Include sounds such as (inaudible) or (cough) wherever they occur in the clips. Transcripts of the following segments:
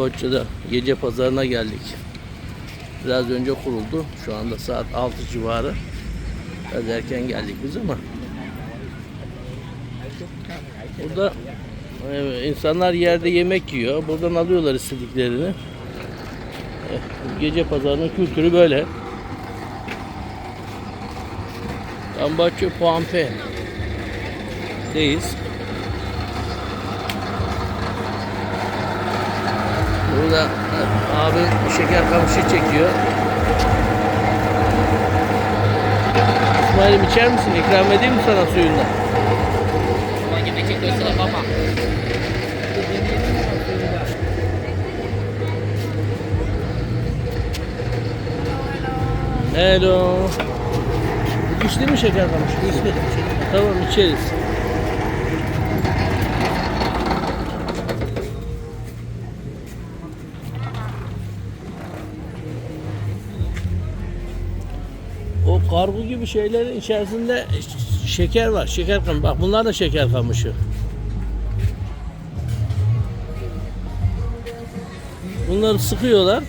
Kamboçya'da gece pazarına geldik. Biraz önce kuruldu. Şu anda saat 6 civarı. Biraz erken geldik biz ama. Burada insanlar yerde yemek yiyor. Buradan alıyorlar istediklerini. Eh, Gece pazarının kültürü böyle. Kamboçya Puampe deyiz. Burada e, abi şeker kamışı çekiyor. İsmail'im içer misin? İkram edeyim mi sana suyundan? Hello. İçti mi şeker kamışı? İçti. Tamam içeriz. Kargo gibi şeylerin içerisinde şeker var. Şeker kamışı. Bak bunlar da şeker kamışı. Bunları sıkıyorlar.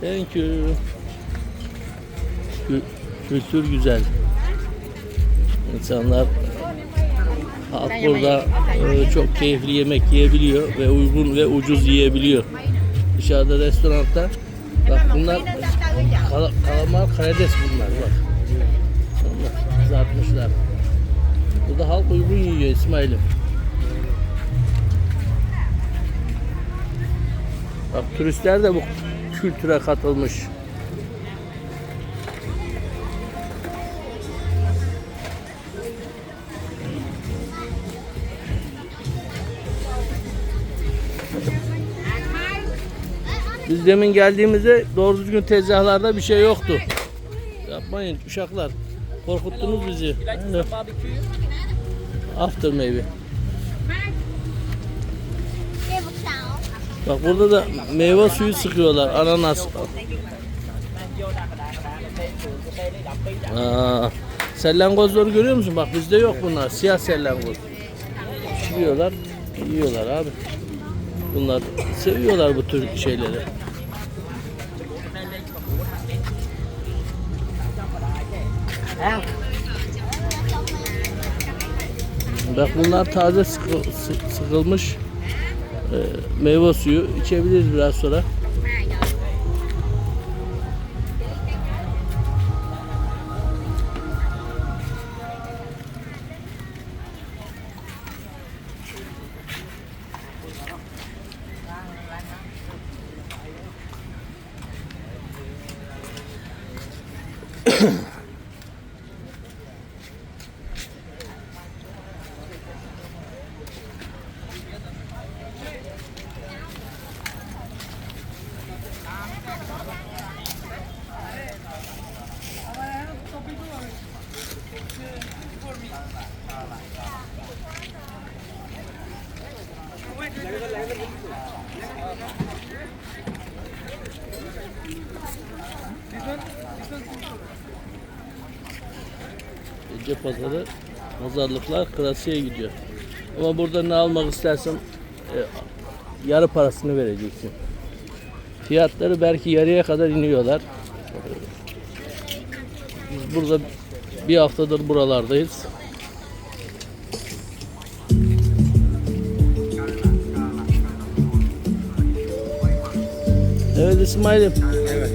Thank you. Kü- Kültür güzel. İnsanlar halk burada e, çok keyifli yemek yiyebiliyor ve uygun ve ucuz yiyebiliyor. Dışarıda restoranda bak bunlar kala, kalamar karides bunlar bak. Bunlar kızartmışlar. Burada halk uygun yiyor İsmail'im. Bak turistler de bu kültüre katılmış. Biz demin geldiğimizde doğru düzgün tezgahlarda bir şey yoktu. Yapmayın uşaklar. Korkuttunuz bizi. Barbecue? After maybe. Bak burada da meyve suyu sıkıyorlar. Ananas. Aa, sellangozları görüyor musun? Bak bizde yok bunlar. Siyah sellangoz. Pişiriyorlar, yiyorlar abi. Bunlar seviyorlar bu tür şeyleri. Bak bunlar taze sıkı- sı- sıkılmış e, meyve suyu içebiliriz biraz sonra. Gece pazarı pazarlıklar klasiğe gidiyor. Ama burada ne almak istersen e, yarı parasını vereceksin. Fiyatları belki yarıya kadar iniyorlar. Biz burada bir haftadır buralardayız. Evet İsmail'im.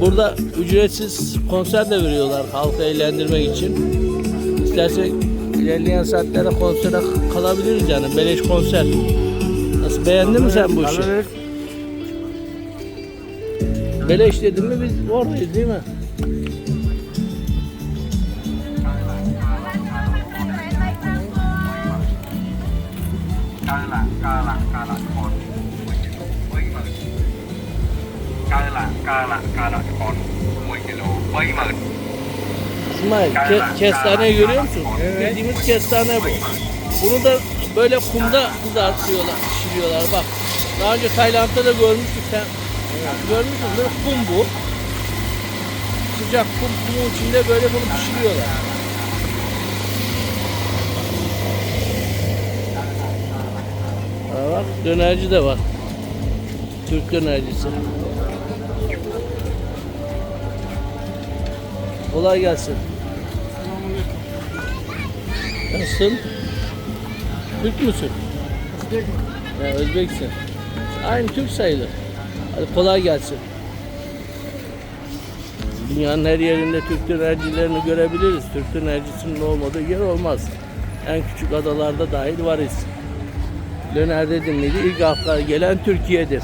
Burada ücretsiz konser de veriyorlar halkı eğlendirmek için. İstersek ilerleyen saatlere konsere kalabiliriz yani. Beleş konser. Nasıl beğendin mi sen bu işi? Beleş dedim mi biz oradayız değil mi? Ca là con 10 kilo mấy mươi İsmail ke- kestane görüyor musun? Bildiğimiz kestane bu. Bunu da böyle kumda kızartıyorlar, pişiriyorlar bak. Daha önce Tayland'da da görmüştük. Sen görmüşsün değil mi? Kum bu. Sıcak kum, kumun içinde böyle bunu pişiriyorlar. Ha bak dönerci de var. Türk dönercisi. Kolay gelsin. Nasılsın? Türk müsün? Ya Özbeksin. Aynı Türk sayılır. Hadi kolay gelsin. Dünyanın her yerinde Türk dönercilerini görebiliriz. Türk dönercisinin olmadığı yer olmaz. En küçük adalarda dahil varız. Döner dedim miydi ilk akla gelen Türkiye'dir.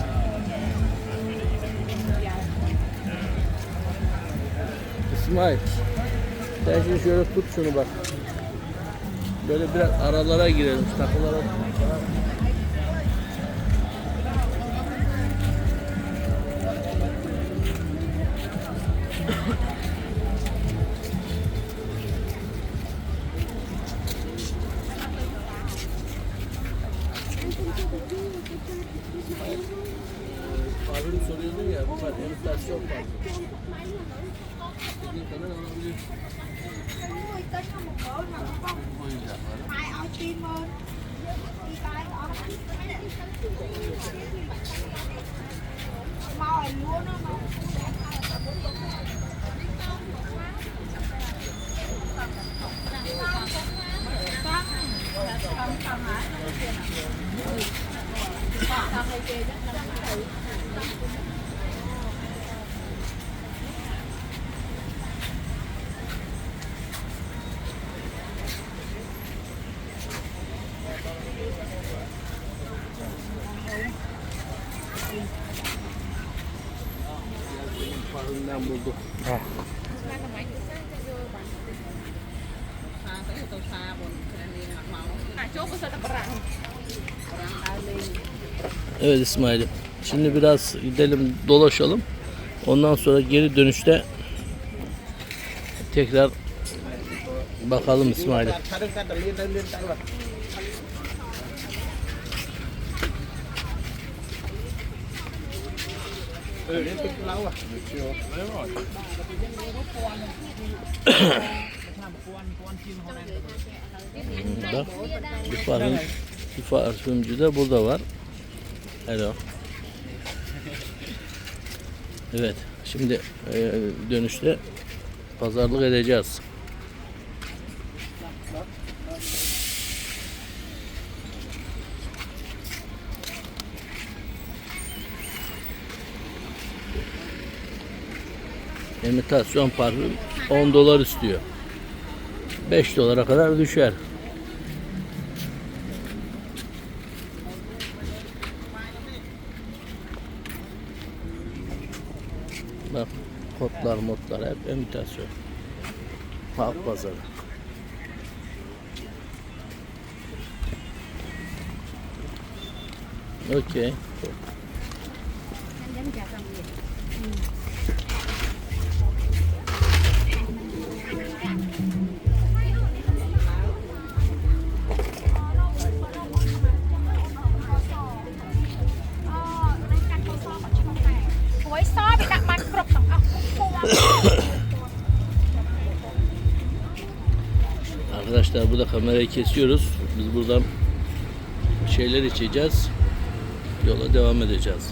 İsmail. Sen şimdi şöyle tut şunu bak. Böyle biraz aralara girelim. Takılara. (laughs) Harun soruyordun ya, bunlar enflasyon farkı. Dediğin kadar alabilir. Bu oyuncakları. Luôn á mà. Mà. Parından bulduk. Evet İsmail'im. Şimdi biraz gidelim dolaşalım. Ondan sonra geri dönüşte tekrar bakalım İsmail'e. Bak parfüm, bir parfümcü de burada var. Hello. Evet, şimdi e, dönüşte pazarlık edeceğiz. İmitasyon parfüm 10 dolar istiyor. 5 dolara kadar düşer. Bak kotlar modlar hep imitasyon. Halk pazarı. Okey. Ờ, Arkadaşlar burada kamerayı kesiyoruz. Biz buradan şeyler içeceğiz. Yola devam edeceğiz.